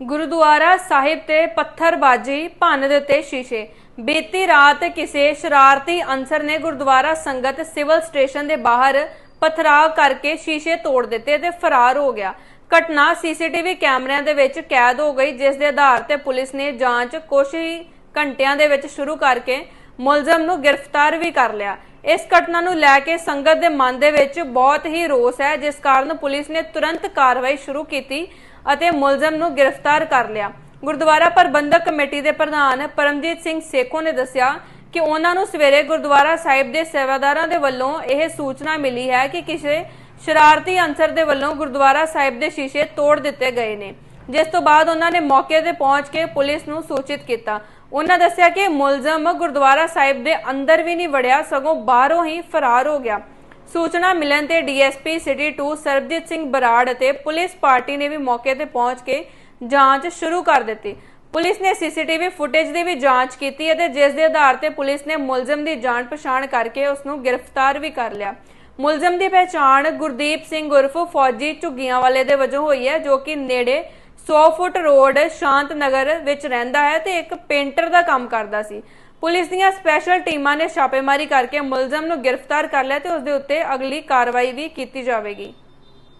ਗੁਰਦੁਆਰਾ ਸਾਹਿਬ ਤੇ ਪੱਥਰਬਾਜੀ ਭੰਨ ਦਿੱਤੇ ਸ਼ੀਸ਼ੇ। ਬੀਤੀ ਰਾਤ ਕਿਸੇ ਸ਼ਰਾਰਤੀ ਅਨਸਰ ਨੇ ਗੁਰਦੁਆਰਾ ਸੰਗਤ ਸਿਵਲ ਸਟੇਸ਼ਨ ਦੇ ਬਾਹਰ ਪਥਰਾਅ ਕਰਕੇ ਸ਼ੀਸ਼ੇ ਤੋੜ ਦਿੱਤੇ ਤੇ ਫਰਾਰ ਹੋ ਗਿਆ। ਘਟਨਾ ਸੀਸੀਟੀਵੀ ਕੈਮਰਿਆਂ ਦੇ ਵਿੱਚ ਕੈਦ ਹੋ ਗਈ, ਜਿਸ ਦੇ ਆਧਾਰ ਤੇ ਪੁਲਿਸ ਨੇ ਜਾਂਚ ਕੁਝ ਹੀ ਘੰਟਿਆਂ ਦੇ ਵਿੱਚ ਸ਼ੁਰੂ ਕਰਕੇ ਮੁਲਜ਼ਮ ਨੂੰ ਗ੍ਰਿਫਤਾਰ ਵੀ ਕਰ ਲਿਆ। ਇਸ ਘਟਨਾ ਨੂੰ ਲੈ ਕੇ ਸੰਗਤ ਦੇ ਮਨ ਦੇ ਵਿੱਚ ਬਹੁਤ ਹੀ ਰੋਸ ਹੈ, ਜਿਸ ਕਾਰਨ ਪੁਲਿਸ ਨੇ ਤੁਰੰਤ ਕਾਰਵਾਈ ਸ਼ੁਰੂ ਕੀਤੀ ਅਤੇ ਮੁਲਜ਼ਮ ਨੂੰ ਗ੍ਰਿਫਤਾਰ ਕਰ ਲਿਆ। ਗੁਰਦੁਆਰਾ ਪ੍ਰਬੰਧਕ ਕਮੇਟੀ ਦੇ ਪ੍ਰਧਾਨ ਪਰਮਜੀਤ ਸਿੰਘ ਸੇਖੋ ਨੇ ਦੱਸਿਆ ਕਿ ਉਹਨਾਂ ਨੂੰ ਸਵੇਰੇ ਗੁਰਦੁਆਰਾ ਸਾਹਿਬ ਦੇ ਸੇਵਾਦਾਰਾਂ ਦੇ ਵੱਲੋਂ ਇਹ ਸੂਚਨਾ ਮਿਲੀ ਹੈ ਕਿ ਕਿਸੇ ਸ਼ਰਾਰਤੀ ਅਨਸਰ ਦੇ ਵੱਲੋਂ ਗੁਰਦੁਆਰਾ ਸਾਹਿਬ ਦੇ ਸ਼ੀਸ਼ੇ ਤੋੜ ਦਿੱਤੇ ਗਏ ਨੇ। ਜਿਸ ਤੋਂ ਬਾਅਦ ਉਹਨਾਂ ਨੇ ਮੌਕੇ ਤੇ ਪਹੁੰਚ ਕੇ ਪੁਲਿਸ ਨੂੰ ਸੂਚਿਤ ਕੀਤਾ। ਉਹਨਾਂ ਦੱਸਿਆ ਕਿ ਮੁਲਜ਼ਮ ਗੁਰਦੁਆਰਾ ਸਾਹਿਬ ਦੇ ਅੰਦਰ ਵੀ ਨਹੀਂ ਵੜਿਆ, ਸਗੋਂ ਬਾਹਰੋਂ ਹੀ ਫਰਾਰ ਹੋ ਗਿਆ। ਸੂਚਨਾ ਮਿਲਣ ਤੇ ਡੀਐਸਪੀ ਸਿਟੀ 2 ਸਰਬਜੀਤ ਸਿੰਘ ਬਰਾੜ ਅਤੇ ਪੁਲਿਸ ਪਾਰਟੀ ਨੇ ਵੀ ਮੌਕੇ ਤੇ ਪਹੁੰਚ ਕੇ ਜਾਂਚ ਸ਼ੁਰੂ ਕਰ ਦਿੱਤੀ। ਪੁਲਿਸ ਨੇ ਸੀਸੀਟੀਵੀ ਫੁਟੇਜ ਦੀ ਵੀ ਜਾਂਚ ਕੀਤੀ ਅਤੇ ਜਿਸ ਦੇ ਆਧਾਰ ਤੇ ਪੁਲਿਸ ਨੇ ਮੁਲਜ਼ਮ ਦੀ ਜਾਣ ਪਛਾਣ ਕਰਕੇ ਉਸ ਨੂੰ ਗ੍ਰਿਫਤਾਰ ਵੀ ਕਰ ਲਿਆ। ਮੁਲਜ਼ਮ ਦੀ ਪਛਾਣ ਗੁਰਦੀਪ ਸਿੰਘ ਉਰਫ ਫੌਜੀ ਝੁੱਗੀਆਂ ਵਾਲੇ ਦੇ ਵਜੋਂ ਹੋਈ ਹੈ, ਜੋ ਕਿ ਨੇੜੇ 100 ਫੁੱਟ ਰੋਡ ਸ਼ਾਂਤ ਨਗਰ ਵਿੱਚ ਰਹਿੰਦਾ ਹੈ ਤੇ ਇੱਕ ਪੇਂਟਰ ਦਾ ਕੰਮ ਕਰਦਾ ਸੀ। ਪੁਲਿਸ ਦੀਆਂ ਸਪੈਸ਼ਲ ਟੀਮਾਂ ਨੇ ਛਾਪੇਮਾਰੀ ਕਰਕੇ ਮੁਲਜ਼ਮ ਨੂੰ ਗ੍ਰਿਫਤਾਰ ਕਰ ਲਿਆ ਤੇ ਉਸ ਦੇ ਉੱਤੇ ਅਗਲੀ ਕਾਰਵਾਈ ਵੀ ਕੀਤੀ ਜਾਵੇਗੀ।